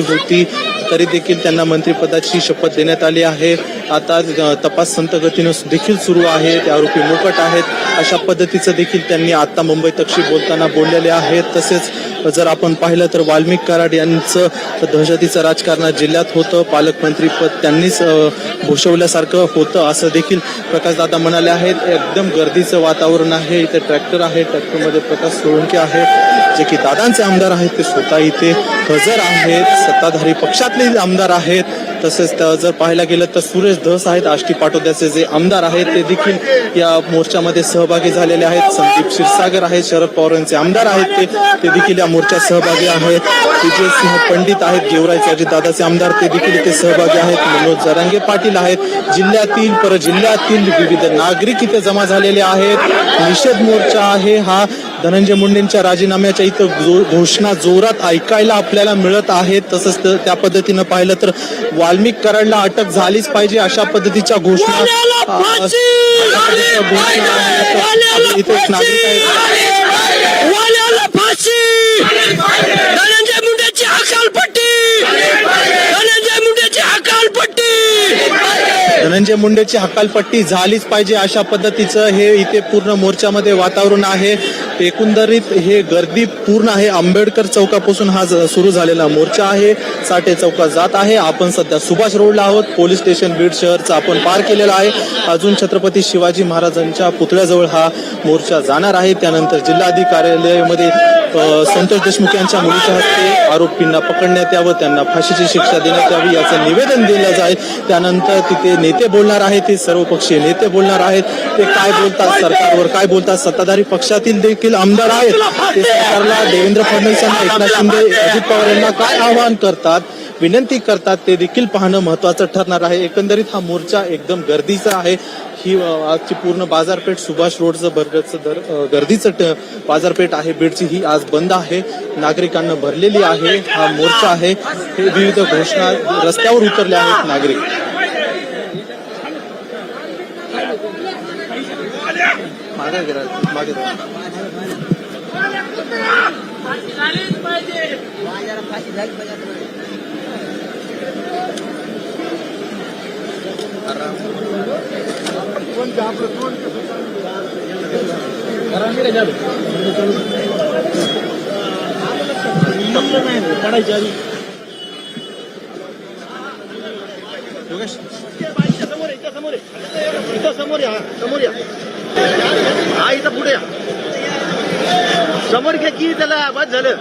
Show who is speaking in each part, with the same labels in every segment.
Speaker 1: होती तरी देखील त्यांना मंत्रिपदाची शपथ देण्यात आली आहे. आता तपास संत गतीनं देखील सुरू आहे. ते आरोपी मोकट आहेत. अशा पद्धतीचं देखील त्यांनी आता मुंबई तक्षी बोलताना बोललेले आहेत. तसेच जर आपण पाहिलं तर वाल्मिक कराड यांचं दहशतीचं राजकारण जिल्ह्यात होतं. पालकमंत्रीपद त्यांनीच भूषवल्यासारखं होतं असं देखील प्रकाशदादा म्हणाले आहेत. एकदम गर्दीचं वातावरण आहे. इथे ट्रॅक्टर आहे. ट्रॅक्टरमध्ये प्रकाश सोळंके आहे. जे की दादांचे आमदार आहेत ते स्वतः इथे हजर आहेत सत्ताधारी पक्षातले आमदार आहेत. तसेच जर पाहायला गेलं तर सुरेश धस आहेत आष्टी पाटोद्याचे जे आमदार आहेत ते देखील या मोर्चामध्ये सहभागी झालेले आहेत. संदीप क्षीरसागर आहेत शरद पवार यांचे आमदार आहेत ते ते देखील या मोर्चात सहभागी आहेत. विजय सिंह पंडित आहेत गेवरायचे अजितदादाचे आमदार ते देखील इथे सहभागी आहेत. मनोज जरांगे पाटील आहेत. जिल्ह्यातील पर जिल्ह्यातील विविध नागरिक इथे जमा झालेले आहेत. निषेध मोर्चा आहे हा. धनंजय मुंडेंच्या राजीनाम्याच्या इथं जो- घोषणा जोरात ऐकायला आपल्याला मिळत आहेत तसंच त्या पद्धतीनं पाहिलं तर वाल्मिक कराडला अटक झालीच पाहिजे अशा पद्धतीच्या घोषणा
Speaker 2: धनंजय मुंडेची हकालपट्टी धनंजय मुंडेची हकालपट्टी
Speaker 1: धनंजय मुंडेची हकालपट्टी झालीच पाहिजे अशा पद्धतीचं हे इथे पूर्ण मोर्चामध्ये वातावरण आहे. एकंदरीत हे गर्दी पूर्ण आहे. आंबेडकर चौकापासून हा ज- सुरू झालेला मोर्चा आहे. साठे चौकात जात आहे. आपण सध्या सुभाष रोडला आहोत. पोलीस स्टेशन बीड शहरचा आपण पार केलेला आहे. अजून छत्रपती शिवाजी महाराजांच्या पुतळ्याजवळ हा मोर्चा जाणार आहे. त्यानंतर जिल्हाधिकारी कार्यालयामध्ये संतोष देशमुख यांच्या मुलीच्या हस्ते आरोपींना पकडण्यात यावं त्यांना फाशीची शिक्षा देण्यात यावी याचं निवेदन दिलं जाईल. त्यानंतर तिथे नेते बोलणार आहेत ते सर्वपक्षीय नेते बोलणार आहेत. ते काय बोलतात सरकारवर काय बोलतात सत्ताधारी पक्षातील देखील आमदार आहेत. ते सरकारला देवेंद्र फडणवीस यांना एकनाथ शिंदे अजित पवार यांना काय आवाहन करतात विनंती करतात ते देखील पाहणं महत्वाचं ठरणार आहे. एकंदरीत हा मोर्चा एकदम गर्दीचा आहे. ही आजची पूर्ण बाजारपेठ सुभाष रोडचं बर्गरचं दर गर्दीचं बाजारपेठ आहे. बीडची ही आज बंद आहे. नागरिकांना भरलेली आहे. हा मोर्चा आहे. हे विविध घोषणा रस्त्यावर उतरले आहेत नागरिक. मागे गेला, मागे गेला. योगेश
Speaker 3: समोर इथं समोर आहे. इथं समोर या समोर या हा इथं पुढे समोर घ्या की त्याला बस झालं.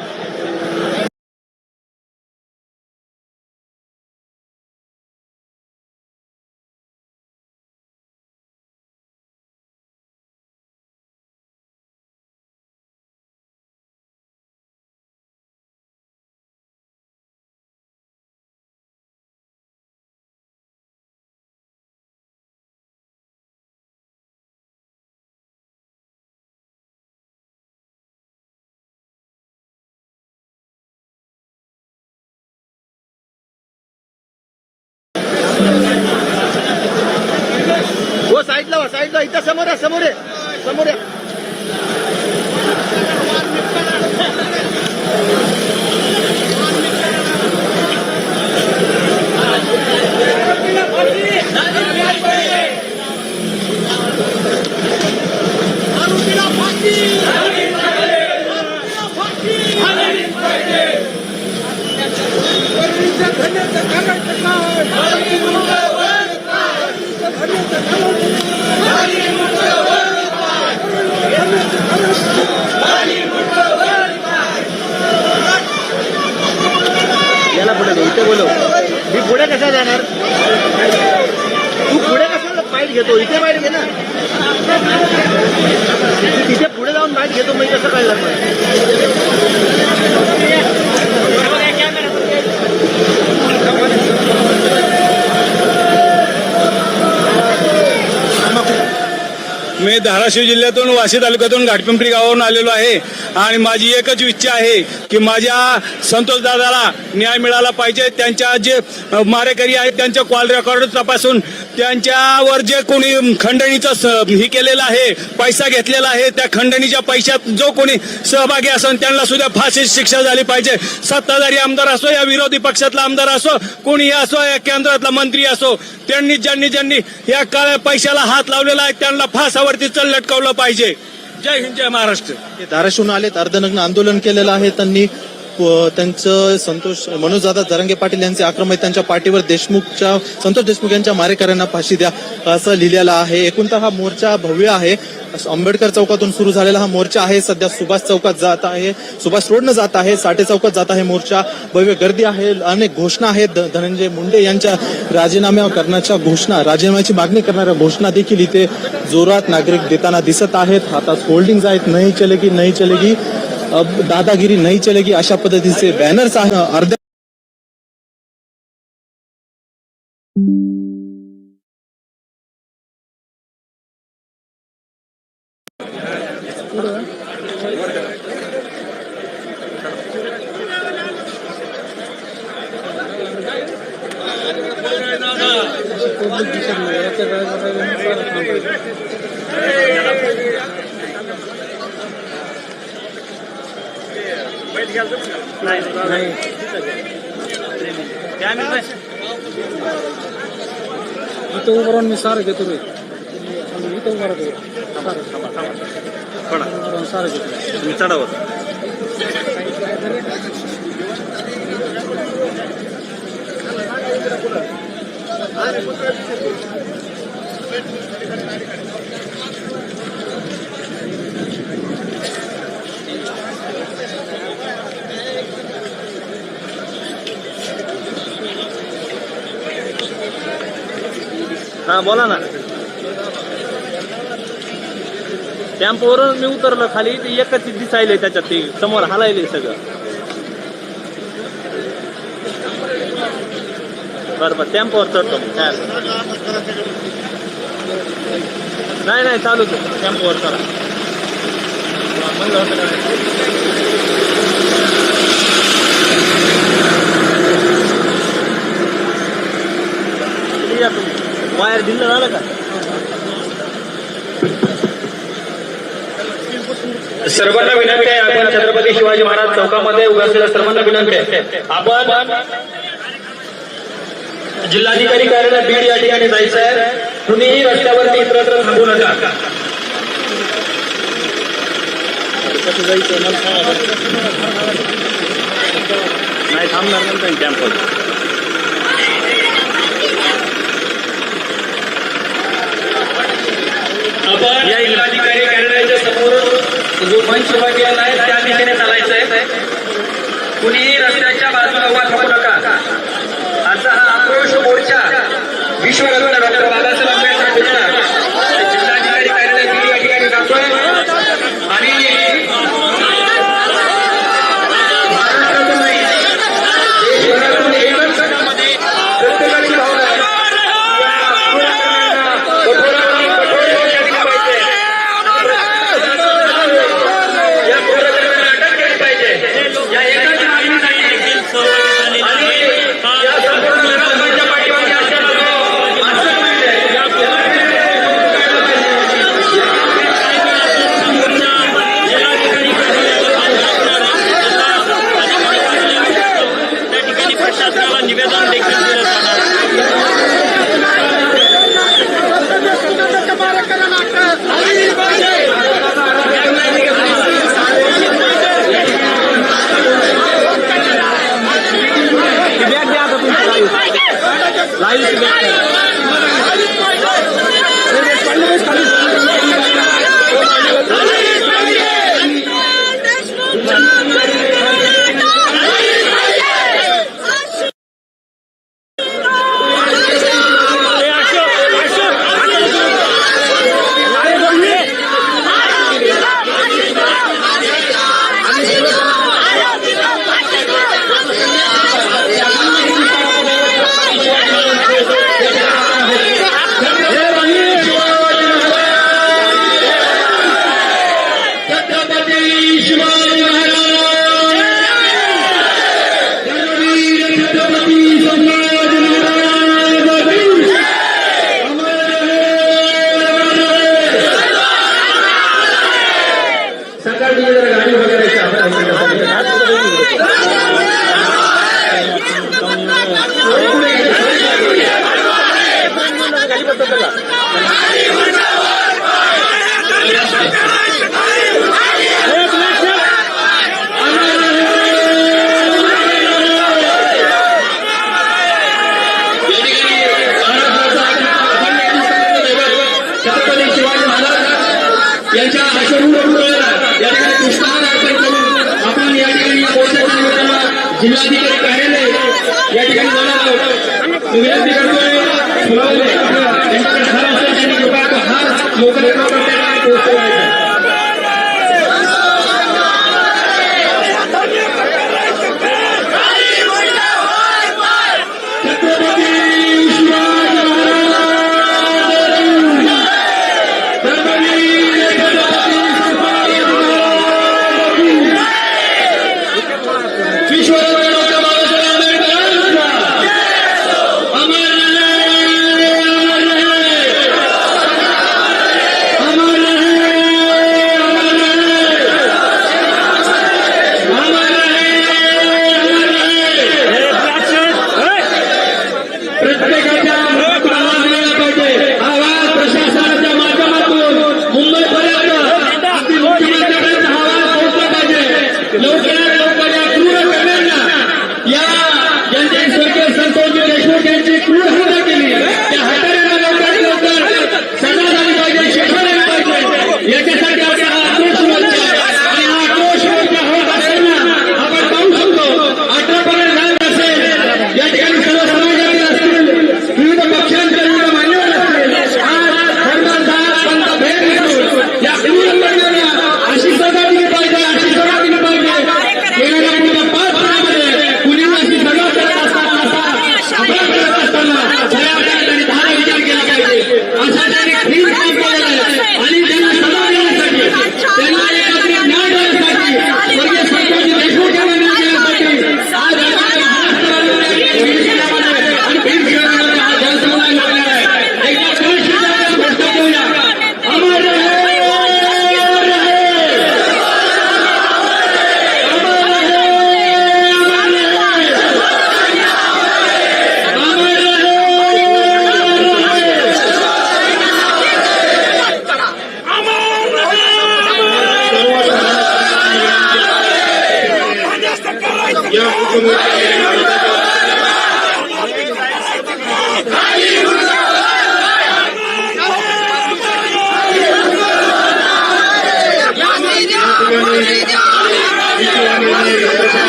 Speaker 4: धाराशिव जिल्ह्यातून वाशी तालुक्यातून घाटपिंपरी गावावरून आलेलो आहे. आणि माझी एकच इच्छा आहे की माझ्या संतोष दादाला न्याय मिळाला पाहिजे. त्यांच्या जे मारेकरी आहेत त्यांच्या कॉल रेकॉर्ड तपासून त्यांच्यावर जे कोणी खंडणीचं स- हे केलेलं आहे पैसा घेतलेला आहे त्या खंडणीच्या पैशात जो कोणी सहभागी असेल त्यांना सुद्धा फाशी शिक्षा झाली पाहिजे. सत्ताधारी आमदार असो या विरोधी पक्षातला आमदार असो कोणी असो या केंद्रातला मंत्री असो त्यांनी ज्यांनी ज्यांनी या काळ्या पैशाला हात लावलेला आहे त्यांना फासावरती चल लटकवलं पाहिजे. जय हिंद जय महाराष्ट्र.
Speaker 1: धाराशिवून आलेत अर्धनग्न आंदोलन केलेलं आहे त्यांनी त्यांचं संतोष मनोजदादा जरांगे पाटील यांचे आक्रमण त्यांच्या पाठीवर देशमुखच्या संतोष देशमुख यांच्या मारेकऱ्यांना फाशी द्या असं लिहिलेलं आहे. एकूणतः हा मोर्चा भव्य आहे. आंबेडकर चौकातून सुरू झालेला हा मोर्चा आहे. सध्या सुभाष चौकात जात आहे. सुभाष रोडनं जात आहे. साठे चौकात जात आहे मोर्चा. भव्य गर्दी आहे. अनेक घोषणा आहेत. ध- धनंजय मुंडे यांच्या राजीनामा करण्याच्या घोषणा राजीनाम्याची मागणी करणाऱ्या घोषणा देखील इथे जोरात नागरिक देताना दिसत आहेत. हातात होल्डिंग्स आहेत. नाही चलेगी नाही चलेगी. दादागिरी नाही चलेगी अशा पद्धतीचे बॅनर्स आहे अर्ध्या
Speaker 5: इथं उभं राहून मी सारं घेतो रे इथं उभं राहतो सारं सारं घेतो.
Speaker 3: चढावर हा बोला ना. टॅम्पोवर मी उतरलो खाली ते एकच दिसायले त्याच्यात ते समोर हालायले सगळं. बरं बरं टॅम्पोवर चढतो मी काय नाही. नाही चालू चालूच टेम्पोवर चढा. म्हणलं होतं का? किती या तुम्ही वायर दिलं झालं का?
Speaker 6: सर्वांना विनंती आहे आपण छत्रपती शिवाजी महाराज चौकामध्ये उभे असलेल्या सर्वांना विनंती आहे. आपण जिल्हाधिकारी कार्यालय बीड या ठिकाणी जायचं आहे. कुणीही रस्त्यावरती इतरत्र थांबू नका.
Speaker 3: नाही थांबणार नंतर टेम्पो
Speaker 6: या जिल्हाधिकारी कार्यालयाच्या समोर जो मंच उभा केलेला आहे त्या दिशेने चालायचं आहे. कुणीही रस्त्याच्या बाजूला उभा थांबू नका. आजचा हा आक्रोश मोर्चा विश्वरत्न डॉक्टर बाबासाहेब आंबेडकर जिल्हाधिकारी कार्यालय या ठिकाणी
Speaker 2: जाणार
Speaker 6: आहोत. विनंती करतोय फुलावले यांच्याकडे हार असेल पोहोचवायचा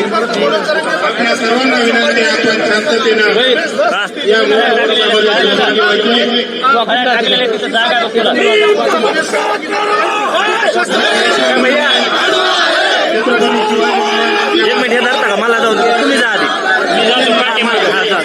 Speaker 7: आपल्या सर्वांना विनंती आपण शांततेनं या मोठ्या মিজাদি হাজার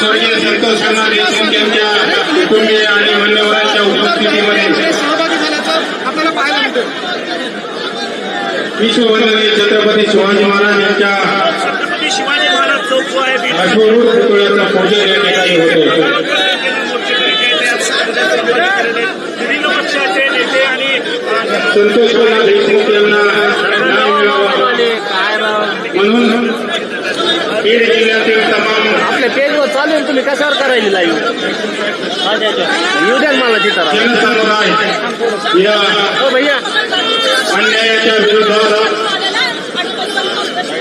Speaker 7: स्वर्गीय संतोष खन्ना देशमुख यांच्या कुटुंबीय आणि मान्यवरांच्या उपस्थितीमध्ये
Speaker 5: सहभागी झाल्याचं आपल्याला पाहायला मिळतं
Speaker 7: विश्ववंदनीय छत्रपती शिवाजी महाराज यांच्या
Speaker 2: छत्रपती शिवाजी महाराज चौक जो आहे बीड.
Speaker 7: अश्वरूढ पुतळ्याचं पूजन या ठिकाणी होते.
Speaker 2: विविध पक्षाचे नेते आणि
Speaker 7: संतोष खन्ना देशमुख यांना म्हणून बीड जिल्ह्यातील तमाम
Speaker 3: आपल्या पेजवर चालू आहे तुम्ही कशावर करायला लाईव्ह येऊ द्या ना मला तिथं
Speaker 7: जनसमुदाय या
Speaker 3: हो भैया.
Speaker 7: अन्यायाच्या विरोधात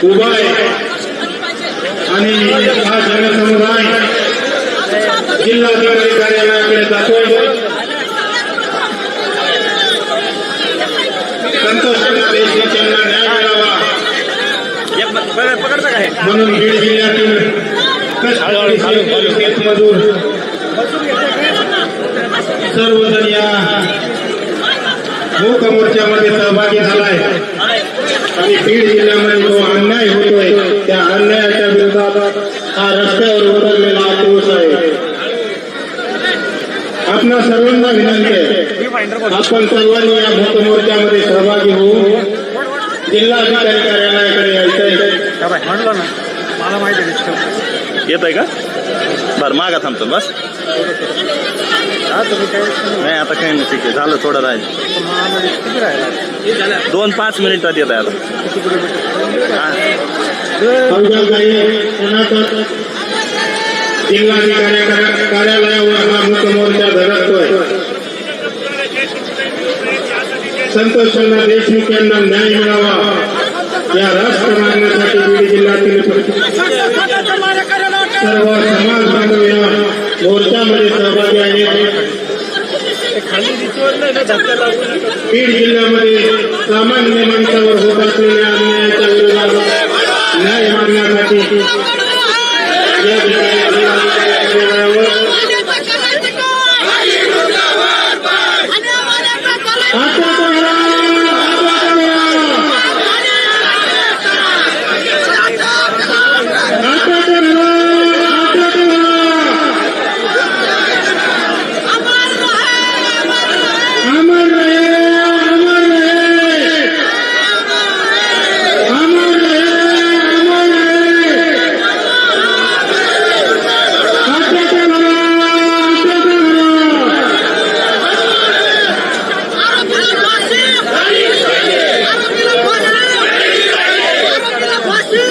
Speaker 7: उभा आहे. आणि हा जनसमुदाय जिल्हाधिकारी कार्यालयाकडे जातोय. संतोष देशमुख यांना न्याय मिळावा
Speaker 3: पकडता काय
Speaker 7: म्हणून बीड जिल्ह्यातील शेतमजूर सर्वजण या मूक मोर्चामध्ये सहभागी झालाय. आणि बीड जिल्ह्यामध्ये जो अन्याय होतोय त्या अन्यायाच्या विरोधात हा रस्त्यावर उतरलेला आक्रोश आहे. आपणा सर्वांना विनंती आहे आपण सर्वांनी या मूक मोर्चामध्ये सहभागी होऊ जिल्हाधिकारी कार्यालयाकडे यायचंय
Speaker 5: म्हणलं ना मला माहिती आहे
Speaker 3: येत आहे का? बरं मागा थांबतो बस. नाही आता काही नाही ठीक आहे. झालं थोडं राहील.
Speaker 5: किती राहिला
Speaker 3: दोन पाच मिनिटात येत आहे आता.
Speaker 7: जिल्हाधिकारी कार्यालयावर हा मोर्चा संतोष देशमुख यांना न्याय मिळावा. या राष्ट्र मागण्यासाठी बीड जिल्ह्यातील सर्व समाज बांधव या मोर्चामध्ये सहभागी आहेत बीड जिल्ह्यामध्ये सामान्य माणसावर होत असलेल्या अन्यायाच्या विरोधात न्याय मागण्यासाठी या ठिकाणी जिल्हाधिकारी कार्यालयावर आता करा, आता करा. आता करा, आता करा. अमर रहे अमर रहे अमर रहे अमर रहे आता करा, आता करा.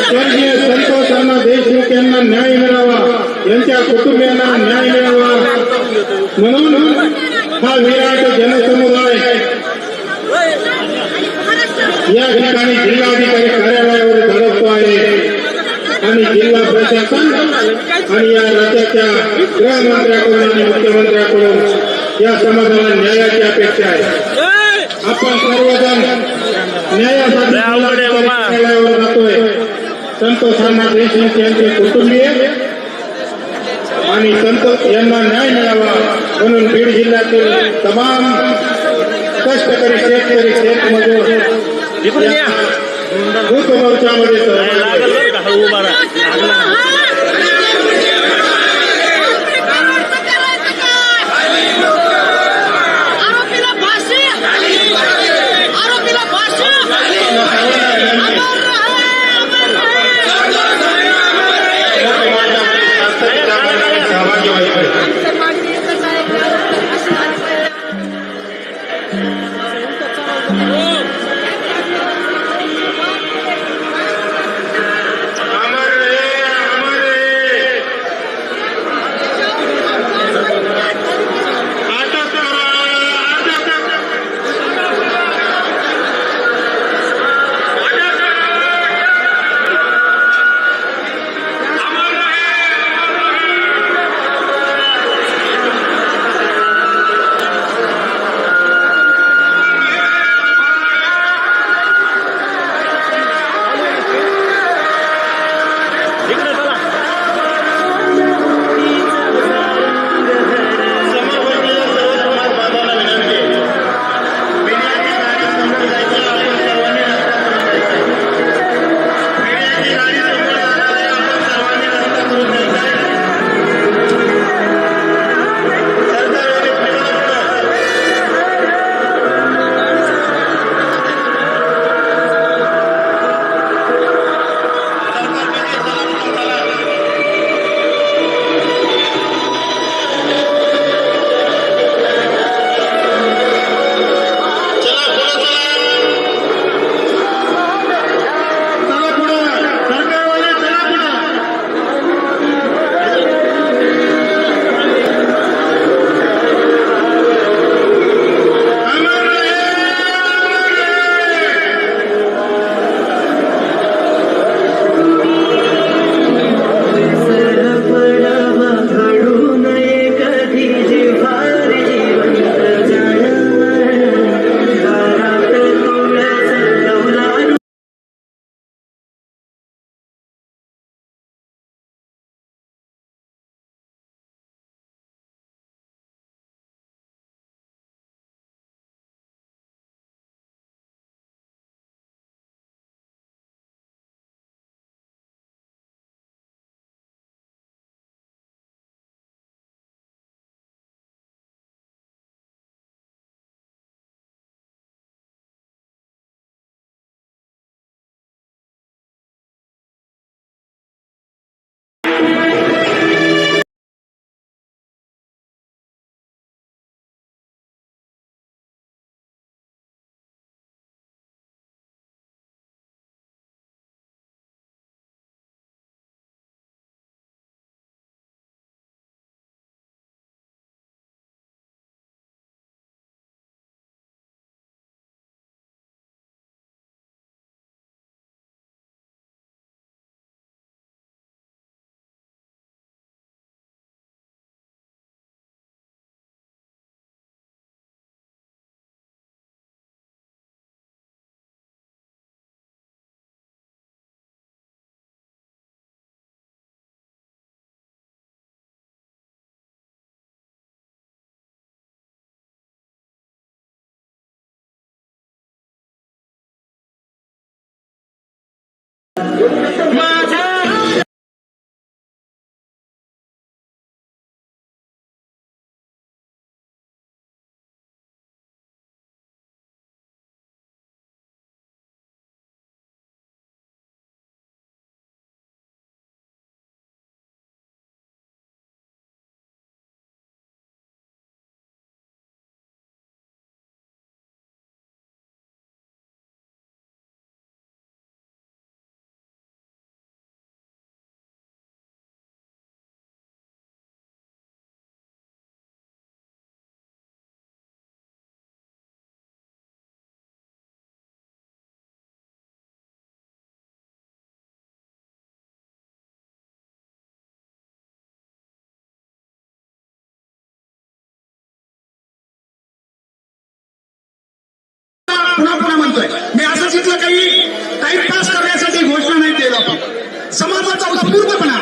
Speaker 7: स्वर्गीय संतोष अण्णा देशमुख यांना न्याय मिळावा यांच्या कुटुंबियांना न्याय मिळावा म्हणून हा विराट जनसमुदाय या ठिकाणी जिल्हाधिकारी कार्यालयावर धडकतो आहे. आणि जिल्हा प्रशासन आणि या राज्याच्या गृहमंत्र्याकडून आणि मुख्यमंत्र्याकडून या समाजाला न्यायाची अपेक्षा आहे. आपण सर्वजण न्यायासाठी कार्यालयावर जातोय. संतोष अण्णा देशमुख यांचे कुटुंबीय आणि संतोष यांना न्याय मिळावा म्हणून बीड जिल्ह्यातील तमाम कष्टकरी शेतकरी शेतमजूर या भूक मोर्चामध्ये सहभागी आहेत.
Speaker 8: समाजाचा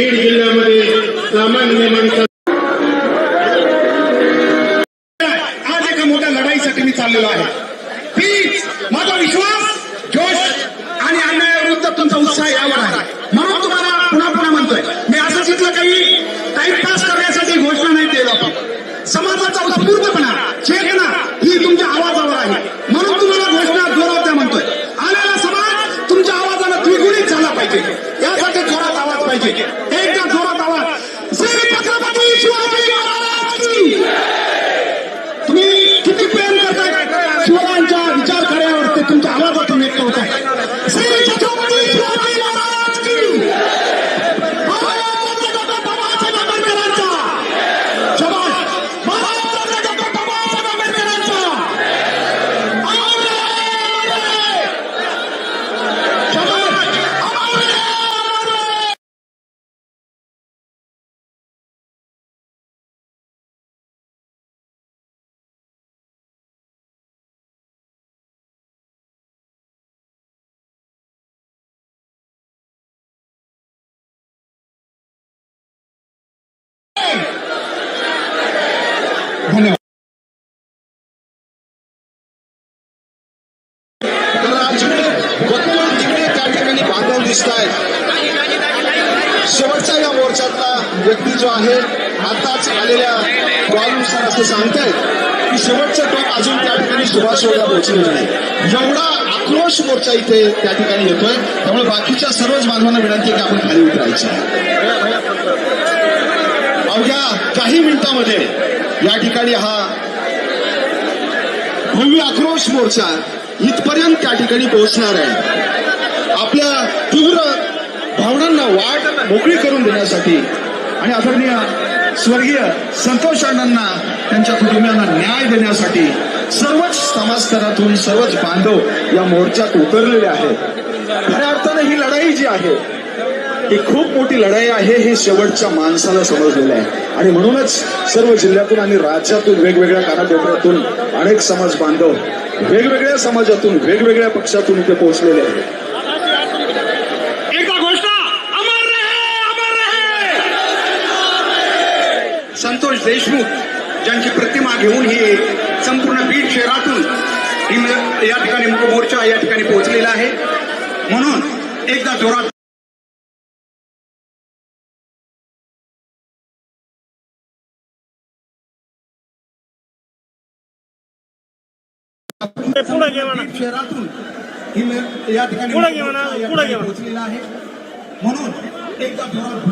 Speaker 8: बीड जिल्ह्यामध्ये सामान्य माणसा आज एका मोठ्या लढाईसाठी मी चाललेलो आहे. प्लीज माझा विश्वास जोश आणि अन्यायाविरुद्ध तुमचा उत्साह यावर आहे. म्हणून तुम्हाला पुन्हा पुन्हा म्हणतोय मी असं चितलं काही टाइमपास करण्यासाठी घोषणा नाही केलं आपण. समाजाचा उत्स्फूर्तपणा व्यक्ती
Speaker 9: जो आहे आताच आलेल्या कॉलनुसार असं सांगतायत की शेवटचं टोक अजून त्या ठिकाणी सुभाष रोडला पोहोचलेलं नाही. एवढा आक्रोश मोर्चा इथे त्या ठिकाणी येतोय. त्यामुळे बाकीच्या सर्वच बांधवांना विनंती की आपण खाली उतरायचं. आहे अवघ्या काही मिनिटामध्ये या ठिकाणी हा भव्य आक्रोश मोर्चा इथपर्यंत त्या ठिकाणी पोहोचणार आहे. आपल्या तीव्र भावनांना वाट मोकळी करून देण्यासाठी आणि आदरणीय स्वर्गीय संतोष अण्णांना त्यांच्या कुटुंबियांना न्याय देण्यासाठी सर्वच समाजस्तरातून सर्वच बांधव या मोर्चात उतरलेले आहेत. खऱ्या अर्थानं ही लढाई जी आहे ही खूप मोठी लढाई आहे हे शेवटच्या माणसाला समजलेलं आहे. आणि म्हणूनच सर्व जिल्ह्यातून आणि राज्यातून वेगवेगळ्या कानाकोपऱ्यातून अनेक समाज बांधव वेगवेगळ्या समाजातून वेगवेगळ्या पक्षातून इथे पोहोचलेले आहेत
Speaker 8: एकदा घोषणा अमर रहे अमर रहे संतोष देशमुख ज्यांची प्रतिमा घेऊन ही संपूर्ण बीड शहरातून ही म- या ठिकाणी मोर्चा या ठिकाणी पोहोचलेला आहे. म्हणून एकदा जोरात शहरातून ही या ठिकाणी पोहोचलेला आहे. म्हणून एकदा जोरात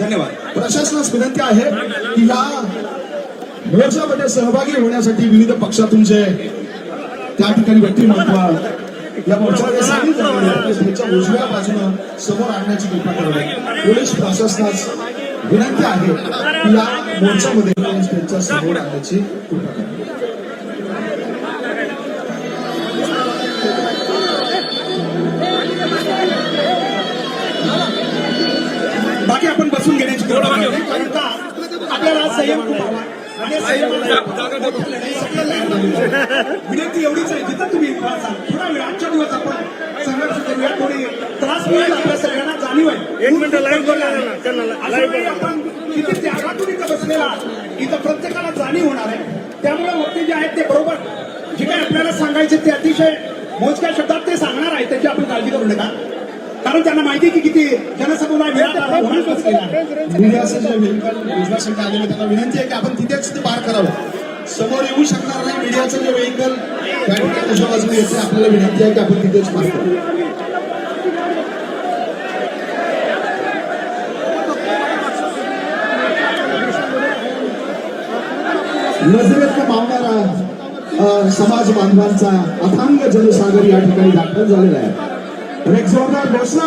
Speaker 9: धन्यवाद. प्रशासनास विनंती आहे की या मोर्चामध्ये सहभागी होण्यासाठी विविध पक्षातून जे त्या ठिकाणी व्यक्तिमत्व या मोर्चामध्ये सांगितलं झालेले उजव्या बाजूनं समोर आणण्याची कृपा करावी. पोलीस प्रशासनास विनंती आहे की या मोर्चामध्ये त्यांच्यासमोर आणण्याची कृपा करावी. बसून घेण्याची कारण का आपल्याला संयम खूप हवा. विनंती एवढीच आहे जिथं तुम्ही थोडा वेळ आजच्या दिवस आपण संघर्ष करूया थोडी त्रास मिळेल आपल्या सगळ्यांना जाणीव आहे. एक मिनिट लाईव्ह आपण किती त्यागातून इथं बसलेला. इथं प्रत्येकाला जाणीव होणार आहे. त्यामुळे वक्ते जे आहेत ते बरोबर. जे काही आपल्याला सांगायचे ते अतिशय मोजक्या शब्दात ते सांगणार आहे त्याची आपण काळजी करू नका. कारण त्यांना माहिती आहे की किती जनसमुदाय मीडियाचं जे व्हेकल उजव्यासाठी आलेलं त्यांना विनंती आहे की आपण तिथेच ते पार करावं. समोर येऊ शकणार नाही मीडियाचं जे व्हेकल त्या ठिकाणी उजव्या बाजूने येते आपल्याला विनंती आहे की आपण तिथेच पार करावं नजरेत मावणारा अ, समाज बांधवांचा अथांग जनसागर या ठिकाणी दाखल झालेला आहे. तर एक जोरदार घोषणा